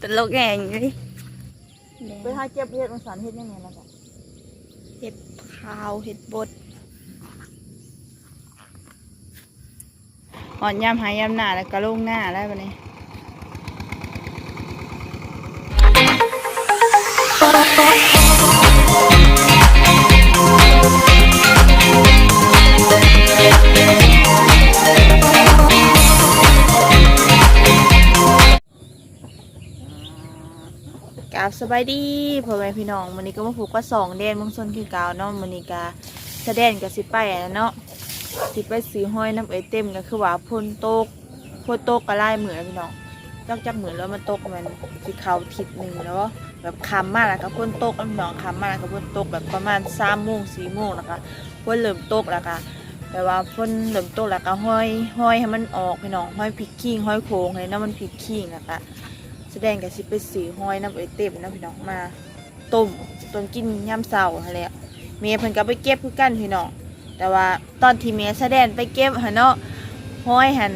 ตลกแง่งเลยไปหาเก็บเห็ดมันสันเห็ดยังไงล่ะจ๊ะเห็ดขาวเห็ดบดหอนยำหายยำหน้าแล้วก็ลงหน้าแล้วบัดนี้ กาบสบายดีพ่อแม่พี่น้องวันนี้ก็มาผูกว่าสองแดนมืองชนคือกาวเนาะวันนี้กาแสดงกับสิไปะเนาะสิไปซื้อห้อยน้ำเอเต็มก็คือว่าพ่นโต๊กพ่นโต๊กก็ไล่เหมือนพี่น้องจักจักเหมือนแล้วมันโต๊กมันสิเขาทิศหนึ่งแล้วแบบคำมากแล้วก็พ่นโตกแล้วพี่น้องคำมากแล้วก็พ่นโต๊กแบบประมาณสามโมงสี่โมงแล้วก็พ่นเริ่มโต๊กแล้วก็แปลว่าพ่นเริ่มโต๊กแล้วก็ห้อยห้อยให้มันออกพี่น้องห้อยพิกขิงห้อยโค้งให้น้ำมันพิกขิงแล้วก็ แสดงกับสิไปสีห้อยน้ำเอเต็มนะพี่น้องมาต้มต้มกินย่ำเสาอะไรอะเมียเพิ่นก็ไปเก็บคือกันพี่น้องแต่ว่าตอนที่เมียแสดงไปเก็บหันเนาะห้อยหัน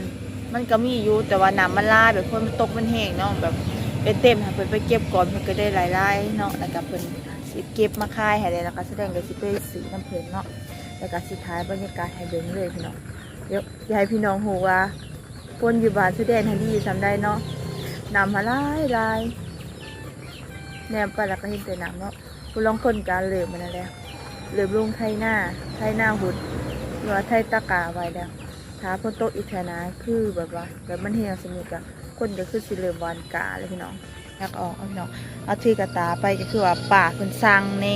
มันก็มีอยู่แต่ว่าน้ำมันลาแบบคนมันตกมันแห้งเนาะแบบเอเต็มหันเพิ่นไปเก็บก่อนเพิ่นก็ได้หลายๆเนาะแล้วก็เพิ่นสิเก็บมาขายให้เลยแล้วก็แสดงกับสิไปสีน้ำเพิ่นเนาะแล้วก็สุดท้ายบรรยากาศให้เบิ่งเลยพี่น้องเดี๋ยวอยากให้พี่น้องหูว่าคนอยู่บ้านแสดงให้ดีทำได้เนาะ น้ำมาลายลายแนมไปแล้วก็เห็นแต่น้ำเนาะคุณลองคนการเหลือมันนั่นแหละเหลือลงไทยหน้าไทยหน้าหุดหรือว่าไทยตะกาไว้แล้วถ้าพ้นโต๊ะอิฐนาคือแบบว่าแบบมันเฮียสนิทกับคนก็คือสิเหลือวานกาเลยพี่น้องอยากออกเอาพี่น้องเอาทีกระตาไปก็คือว่าป่าเพิ่นสั่งเน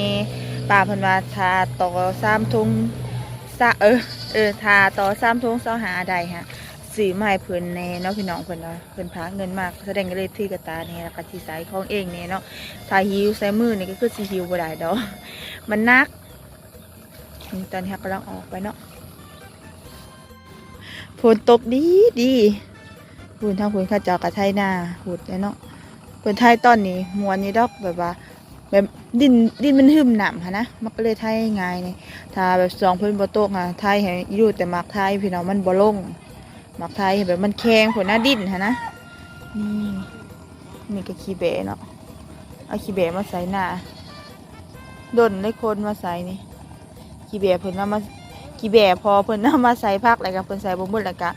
ป่าเพิ่นว่าทาต่อสามทุงซะเออเออทาต่อสามทุงเสาหาใดฮะ สีไม้เพิ่นแน่เนาะพี่น้องเพิ่นเนาะเพิ่นพาเงินมากแสดงกันเลยที่กระตาเนี่ยแล้วก็ที่สายของเองเนี่ยเนาะถ้าหิวใส่มือนี่ก็คือสิหิวบ่ได้ดอกมันนักตอนนี้เรากำลังออกไปเนาะฝนตกดีดีฝนทางฝนข้าเจ้ากระไทยนาหุดเลยเนาะฝนไทยตอนนี้มวนนี่ดอกแบบว่าแบบดินดินมันหึมหนำค่ะนะมันก็เลยไทยง่ายนี่ถ้าแบบสองเพิ่นบ่ตกอะไทยให้ยู่แต่มักไทยพี่น้องมันบ่ลง หมักไทยแบบมันแข็งผลหน้าดิ้นฮะนะนี่นี่ก็ขี้เบะเนาะเอาขี้เบะมาใส่หน้าดนเลยคนมาใส่นี่ขี้เบะเพิ่นว่ามาขี้เบะพอเพิ่นเอามาใส่พักอะไรกับเพิ่นใส่บ่หมดแล้วก็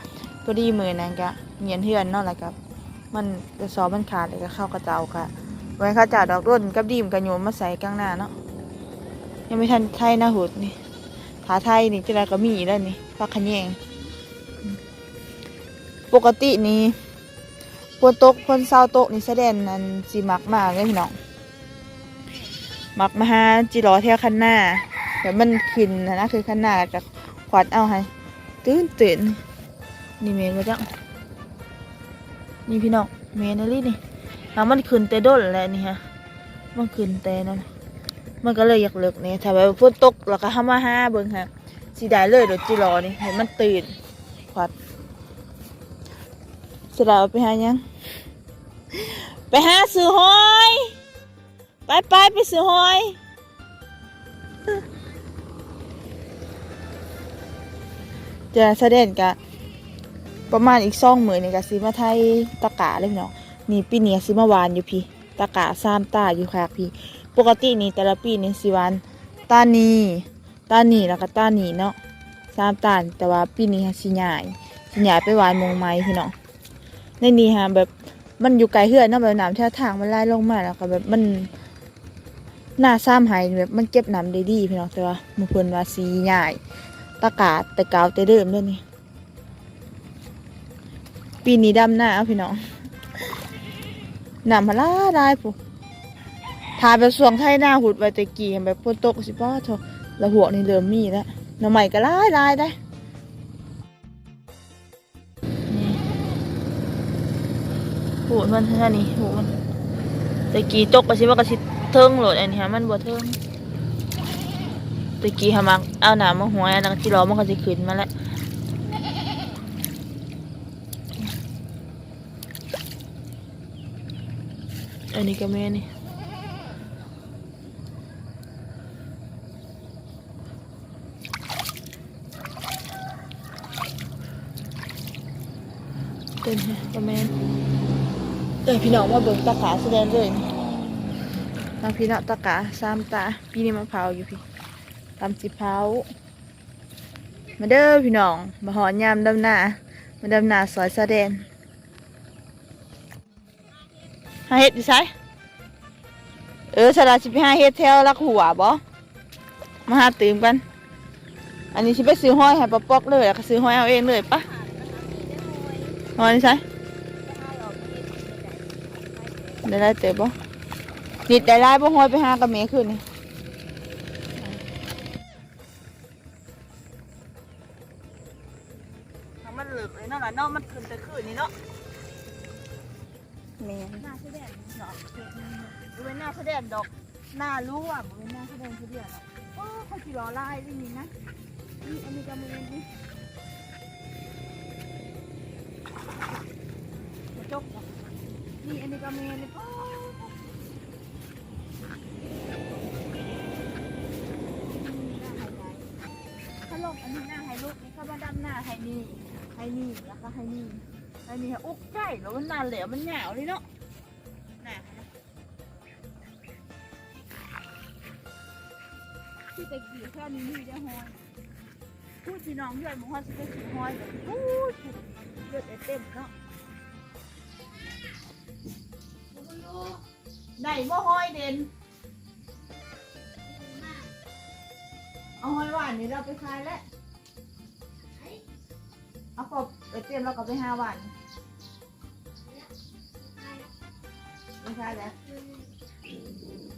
พอดีมือนั่นก็เงียนเฮือนเนาะแล้วก็มันกระสอบมันขาดเลยก็เข้ากระเจ้าค่ะไว้ข้าจ่าดอกร่นกับดีมกับโยมมาใส่กลางหน้าเนาะยังไม่ทันไทยหน้าหุดนี่ผาไทยนี่จะได้ก็มีแล้วนี่พักขะแยง ปกตินี่พนตกพนเศร้าโตกนี่แสดงนันสีมักมากเลยพี่น้องมักมาหาจิรอเที่ยวคันหน้าแบบมันขึ้นนะนะคือคันหน้ากับขวัญเอาให้ตื่นตื่นนี่เมนมาจังนี่พี่น้องเมนอะไรนี่แล้วมันขึ้นเตะด้นแล้วนี่ฮะมันขึ้นเตะนั่นมันก็เลยอยากเลิกเนี่ยถ้าแบบฝนตกแล้วก็ห้ามาห้าเบิ่งฮะสีได้เลยเดี๋ยวจิรอนี่เห็นมันตื่นขวัญ สระไปหายัง ไปหาซื้อหอย ไปไปไปซื้อหอย จะแสดงกะประมาณอีกสองหมื่นนี่กะซื้อมาไทยตะกาเลยพี่น้องนี่ปีนี้ซื้อมาหวานอยู่พี่ ตะกาซามตาอยู่ค่ะพี่ ปกตินี่แต่ละปีนี่สิหวานตานีตานีแล้วก็ตานีเนาะซามตาแต่ว่าปีนี้ฮะสิใหญ่สิใหญ่ไปหวานมงไม้พี่น้อง ในนี้ฮะแบบมันอยู่ไกลเฮือนเนาะแบบน้ำแท่ทางมันไล่ลงมาแล้วก็แบบมันหน้าซ้ำหายแบบมันเก็บน้ำได้ดีพี่น้องแต่ว่ามือเพิ่นว่าสีใหญ่ตะกาดแต่กาวแต่เดิมด้วยนี่ปีนี้ดำหน้าพี่น้องน้ำมาล่าได้ปุ๊ทาแบบสวงไทยหน้าหุดไว้แต่กี้แบบพ่นตกสิป้าเถอะแล้วหัวนี่เริ่มมีแล้วหน้ำใหม่ก็ล่าได้ได้ หูมันแค่นี้หูมันตะกี้ตกก็สิว่าก็สิเทิงโหลดอันนี้ฮะมันบ่เทิงตะกี้หามักเอาหนามาหัวอันนั้นที่รอมันก็สิขึ้นมาแล้วอันนี้ก็แม่นี่เป็นไงก็แม่ เอ้ยวพี่น้องมาเบิ่งตะขาแสดงเลยมาพี่น้องตะขาสามตาปีนี้มะพร้าวอยู่พี่ตำสิเผามาเด้อพี่น้องมาหอนยามดำหน้ามาดำหน้าซอยแสดงหาเฮ็ดดิไซเออสลาสิไปหาเฮ็ดแถวลักหัวบ่มาหาตื่มกัน อันนี้สิไปซื้อห้อยให้ปะปอกเลยแล้วก็ซื้อห้อยเอาเองเลยปะห้อยนี่ ได้ได้เตะบ่นิดได้ได้บ่ฮอยไปหากับเมย์ขึ้นนี่มันเหลือกเลยเนาะล่ะเนาะมันขึ้นแต่ขึ้นนี่เนาะแม่นหน้าแสดงเนาะดูเป็นหน้าแสดงดอกหน้ารู้ว่าบ่เป็นหน้าแสดงแสดงเนาะโอ้เขาสิรอลายนี่นี่นะนี่อันนี้ก็มือนี่กระจกเนี่อันนี้ก็มือนี่โอ้ถ้าลงอันนี้หน้าให้ลูกนี่เข้ามาดำหน้าให้นี่ให้นี่แล้วก็ให้นี่ให้นี่ให้อุกใกล้แล้วมันนานเหลวมันเหงาเลยเนาะน่ะที่ไปกี่แค่นี้นี่ได้ฮอยพูดพี่น้องเพื่อนบอกว่าสิไปกี่ฮอยแบบพูดเลือดเต็มเนาะ ได้บ่ฮอยเด่นเอาฮอยหวานนี่เราไปขายแล้วเอากบไปเตรียมเราก็ไปห้าวันไม่ใช่แล้ว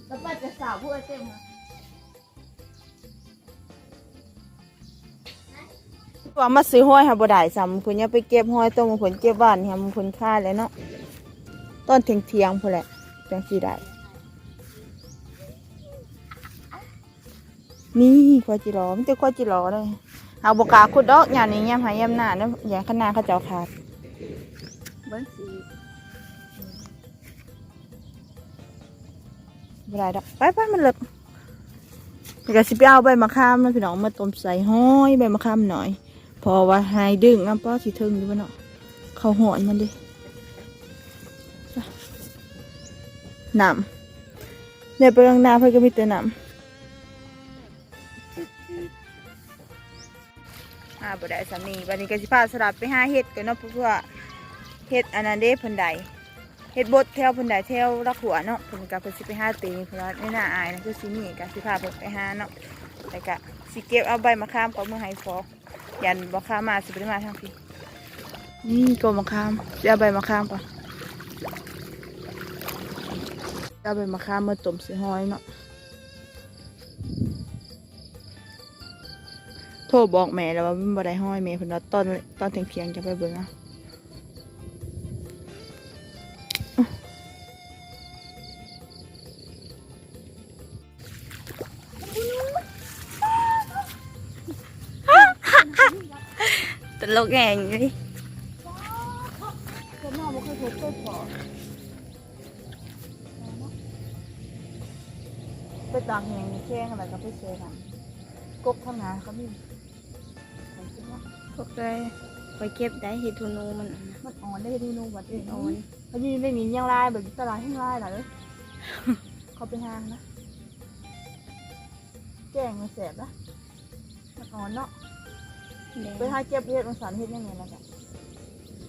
แล้วป้าจะสาวผู้ไอเต็มค่ะว่ามาซื้อห้อยหาบ่ได้ซ้ำคุณยังไปเก็บห้อยต้มผลเก็บบ้านเนี่ยมันผลค่าแล้วเนาะ ต้นเทียงเทียงๆพูนแหละจังสีได้ นี่ควายจิรอมันจะควายจิรอเลยเอาบกาขุดดอกอย่างนี้ยามหายามหน้าเนี่ยอย่างขนาเขาเจ้าขาดเบิ้งสีไม่ได้ดอกไปไปมันเลิกแล้วก็สิไปเอาใบมะขามนะพี่น้องมาต้มใส่ห้อยใบมะขามหน่อย พอว่าให้ดึงอะป้อสิเทิงดูว่าเนาะเขาหอนมันดิ น้ำเนี่ยไปกลางนาเพื่อนก็มีแต่น้ำอ่าบ่ได้สามีวันนี้ก็สิพาสลับไปหาเห็ดกันเนาะเพื่อเห็ดอันนั้นเด้เพิ่นใดเฮ็ดบดแถวเพิ่นได้แถวรักหัวเนาะเพิ่นก็เพิ่นสิไปหาตีเพิ่นว่าไม่น่าอายนะคือสิมีก็สิพาเพิ่นไปหาเนาะแล้วก็สิเก็บเอาใบมะขามกับมือให้ฟอยันบ่ขามมาสิบ่ได้มาทางพี่นี่กมมะขามสิเอาใบมะขามก่อน เอาใบมะขามมาต้มส่หอยเนาะโทรบอกแม่แล้วว่ามันบ่ได้ห้อยแม่เพิ่นว่าตอนตอนเที่ยงๆจะไปเบิ่งเอาตลกแง่งเลย คนนอกบ่เคยพ บเคยพอไปตากแหงแข้งอะไรก็ไปเซกันกบข้างหน้าเขามีไปกินว่าพวกเลยไปเก็บได้เห็ดทูนูมันมันอ่อนได้ดูนูบัดเองอ่อ่ออนนเขายีไม่มีเงี้ยงลายแบบตลาดแห้งลายหรอเลยเขาไปหางนะแกงมันแสบนะมันอ่อนเนาะไปหาเก็บเห็ดมันสารเห็ดยังไงล่ะจ๊ะ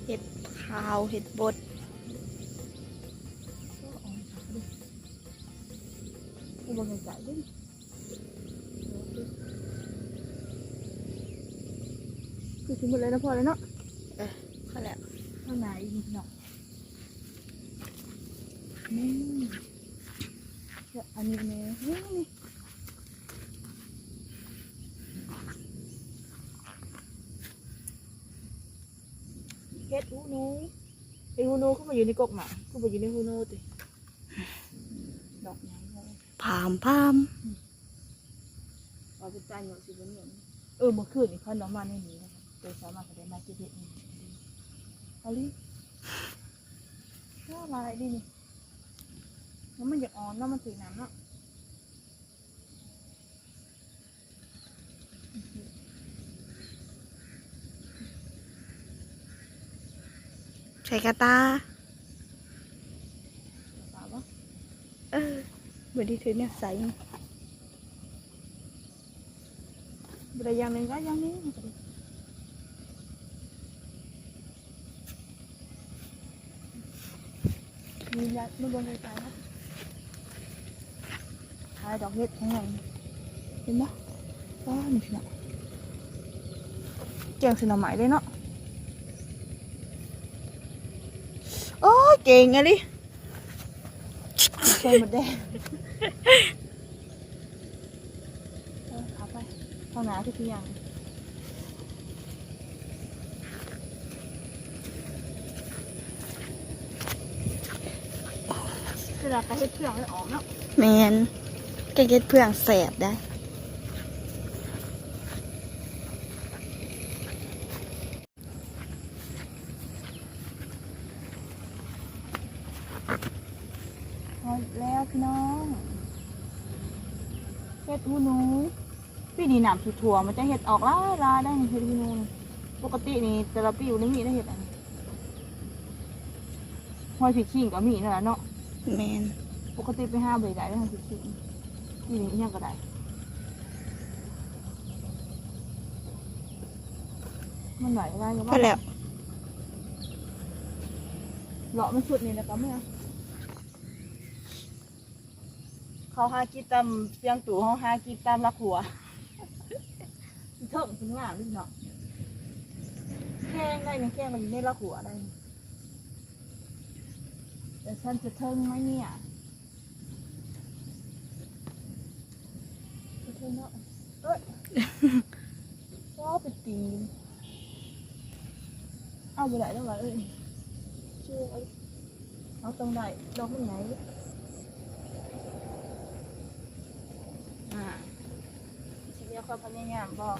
เห็ดขาวเห็ดบด กูบอกใจดิคือถึงหมดเลยนะพอเลยเนาะเขาแหละข้างในอีกหน่อยนี่เดี๋ยวอันนี้เนี่ยนี่นี่เฮ็ดหูหนูไอหูหนูเข้ามาอยู่ในกกหมาเข้ามาอยู่ในหูหนูติดอกใหญ่เลย พามพามเอาเป็นจานหยกสิบวันหยกเออเมื่อคืนนี่เขาน้องมาในนี้นะครับโดยสามารถแสดงมาเก็บเห็ดนี่เอาลิว่ามาอะไรดีนี่แล้วมันอยากอ่อนแล้วมันสีน้ำเนาะใส่กระตา บไดีถือเนี่ยใส่บไดอย่างหนึ่งก็อย่างนี้มียัดไม่บนเลยตายนะขายดอก เห็ดขอาไปเอาหมเลยเนาะโอ้ยเก่งอะดิใช่หมดแดงเออเอางน้ำทุกอย่างเวลาไปเฮ็ดเพื่องให้ออกเนาะแมนแกเก็ดเพื่องแสบได้ พอแล้วพี่น้องเฮ็ดหูหนู พี่นี่น้ำสุดถั่วมันจะเฮ็ดออกล่าลาได้นี่เฮ็ดหูหนูนี่ปกตินี่แต่ละปีอยู่ในมีได้เฮ็ดอันนี้หอยผีขิงก็มีนั่นแหละเนาะแมนปกติไปห้าใบได้ได้หอยผีขิงนี่นี่ยังก็ได้มันไหนได้ยังก็แล้วเลาะมันสุดนี่แล้วก็ไม่เอาเขาหากีตามเสียงตู่เขาหากีตามรักหัว เถิงถึงงามด้วยเนาะแข้งได้เนี่ยแข้งมันอยู่ในรักหัวได้นี่แต่ฉันจะเทิงไหมเนี่ยจะเทิงเนาะเอ้ยว้าวไปตีนเอาไปไหนแล้ววะเอ้ยช่วยเอาเอาตรงไหนดอกมันไหนอ่าฉันเรีย กความพยายามบอก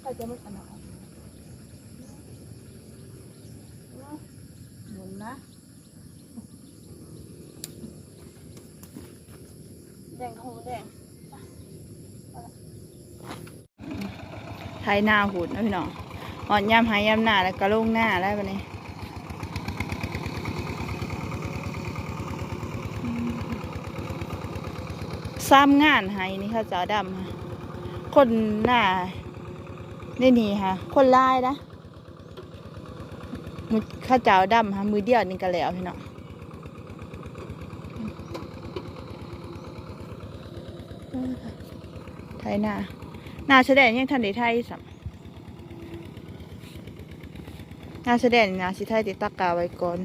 ใครจะไม่ขนาดหมุนนะแดงโหแดงไทยหน้าหูดนะพี่น้องหอนยามหายยามหน้าแล้วก็ลงหน้าแล้วบัดนี้ ซ้ำงานให้นี่เขาเจ้าดำค่ะคนหน้านี่นี่ค่ะ คนลายนะมือข้าเจ้าดำค่ะมือเดียวนี่ก็แล้วพี่น้องไทยหน้าหน้าแสดงยังทันได้ไทยสัมหน้าแสดงนี่นาสิไทยติดตากาไว้ก่อน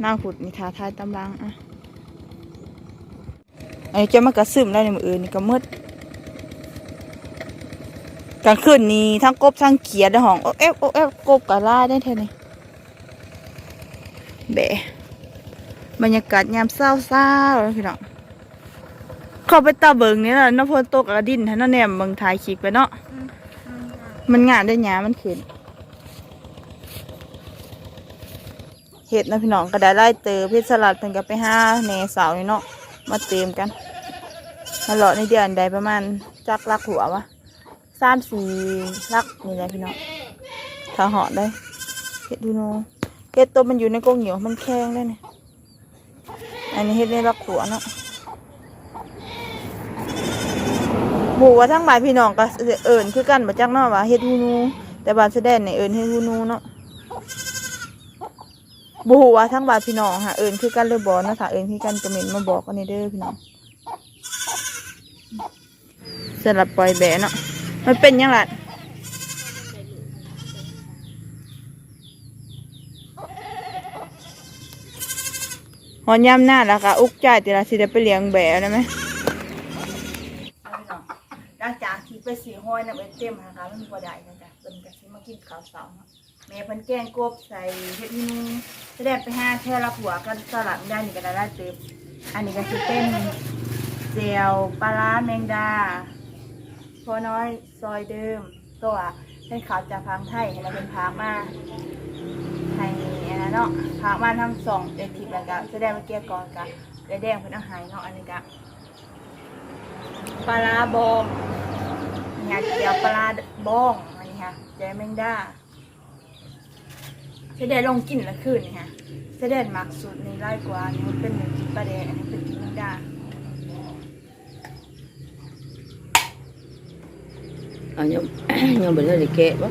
หน้าขุดนี่ทาทยตำลังอะ ไอ้จะมากระซึมแล้ในมืออื่นนี่ก็มืดกลางคืนนี้ทั้งกบทั้งเขียดในห้องโอ๊ะเอฟโอ๊ะเอฟกบกับล่าได้เท่านี้แบะบรรยากาศยามเศร้าๆแล้วพี่น้องเข้าไปตาเบิงนี่แหละน้ำพนตกกระดินท่านนนแหนมเบิงถ่ายคลิปไปเนาะมันงานได้หยามันขึ้นเห็ดนะพี่น้องก็ได้ไล่เตอเพชรสลัดเพิ่นก็ไปห้าแหน่เสานี่เนาะ มาเติมกันมาเลาะในเดือนใดประมาณจักลักหัววะสามสี่ลักนี่แหละพี่น้องถ้าเหาะได้เห็ดดูโนเห็ดตัวมันอยู่ในกรงเหนียวมันแข็งได้เนี่ยอันนี้เห็ดในลักหัวเนาะหมู่ว่าทั้งหลายพี่น้องก็เอิญคือกันมาจากนาะว่าเฮ็ดฮูนู แต่บานแสดงในเอิญเฮ็ดฮูนูเนาะ บูว่าทั้งบาพี่น้องค่ะเอิญคือกันหรือบ่เนะถ้าเอิญคือกันก็เม่นมาบอกกันนี่เด้อพี่น้องสำหรับปล่อยแบะเนาะมันเป็นยังไงหอนยามหน้าแล้วก็อุกจ่ายแต่ละสิได้ไปเลี้ยงแบะได้ไหมหลังจากที่ไปสีห้อยนะเป็นเต็มนะคะมันบ่ได้นะจ๊ะเป็นกะสิมากินข้าวเสาเนะ แม่เพิ่นแกงกบใส่เฮ็ดเมนูแสดงไปห้าแค่ละหัวกันสลัดได้นี่ก็ได้ได้เต็มอันนี้ก็สิเป็นเจียวปลาร้าแมงดาพอน้อยซอยเดิมตัวให้ขาวจากพังไทยให้เราเป็นพามาให้อันนั้นเนาะพามาทั้งสองเอ็ดทิพแล้วก็แสดงเมื่อกี้ก่อนกะไก่แดงเพิ่นอาหายเนาะอันนี้กะปลาร้าบองนี่ค่ะเจียวปลาร้าบองอันนี้ค่ะเจียวแมงดา จะได้ลงกินละคืนนี่ค่ะแแสดงมากสุดในไร่กว่าอันนี้มันเป็นหนึ่งกินปลาแดงอันนี้เป็นกินแมงดาเอายังยังบ่ได้แกะบ่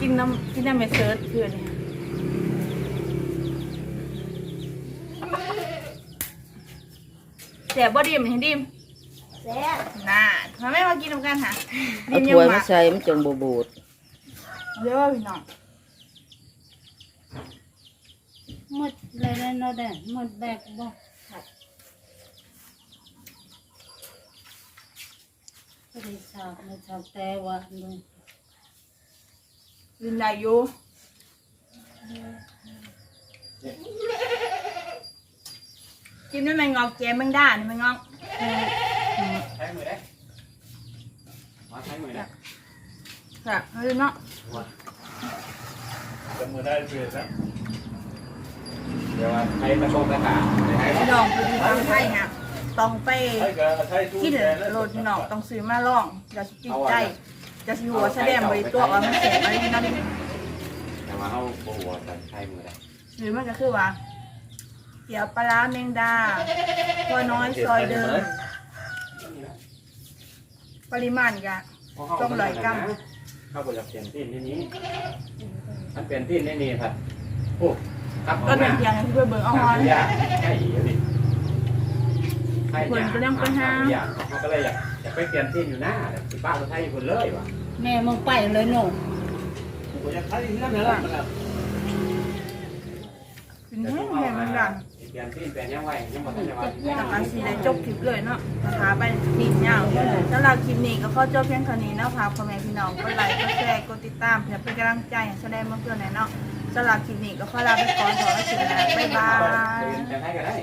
กินน้ำกินน้ำเมสเซิร์ชคืออันนี้แสบบ่ดิมเห็นดิมแซ่บน่าทำไมมากินน้ำกันหะเอาดิมถ้วยงมาใส่มันจังบ่บูดเดี๋ยวพี่น้อง หมดเลยนะเนาะแดงหมดแบกบ่ก็ได้ชอบไม่ชอบแต่ว่าเลยลินได้อยู่กินด้วยแมงงอกแกมแมงดานี่แมงงอกใช้มือได้มาใช้มือได้ค่ะเอาเลยเนาะ จะมือได้เพื่อนนะเดี๋ยวว่าใช้ตะโกนตะขาใช้พี่น้องคือทางไทยฮะต้องไปใช้กับใช้ตู้กินแทนโรดพี่น้องต้องซื้อมาลองจะสิติดใจ จะสิหัวแสดงบริตัวว่ามันแสบอะไรพี่น้องแต่ว่าเขาโบหัวแต่ใช้มือได้หรือมันก็คือว่าเดี๋ยวปลาร้าแมงดาพอน้อยซอยเดิมปริมาณกะต้องไหลกำเข้าไปจะเปลี่ยนที่นี่นี้ มันเปลี่ยนที่นี่นี่ครับโอ้ครับก็เป็นเพียงให้เพื่อเบิ่งเอาฮอนยากใช่อยู่ดิคนก็ยังไปหาเขาก็เลยอยากอยากไปเปลี่ยนที่อยู่หน้าแต่สิป้าคนไทยคนเลยว่ะแม่มึงไปเลยหนูผมอยากใช้ที่นั่นเลยเป็นแห้งแห้งแมงดาเปลี่ ยนที่เปลี่ยนยังไงยังบอกทันจะว่า กาสีได้จบคลิปเลยเนาะนะคะไปนิดยาวสำหรับคลิปนี้ก็ขอจบเพียงเท่านี้เนาะพาพ่อแม่พี่น้องกดไลค์กดแชร์กดติดตามเพื่อเป็นกำลังใจให้แสดงมาเพื่อนหน่อยเนาะสำหรับคลิปนี้ก็ขอลาไปก่อนขอให้ถึงนะบ๊ายบาย จะให้ก็ได้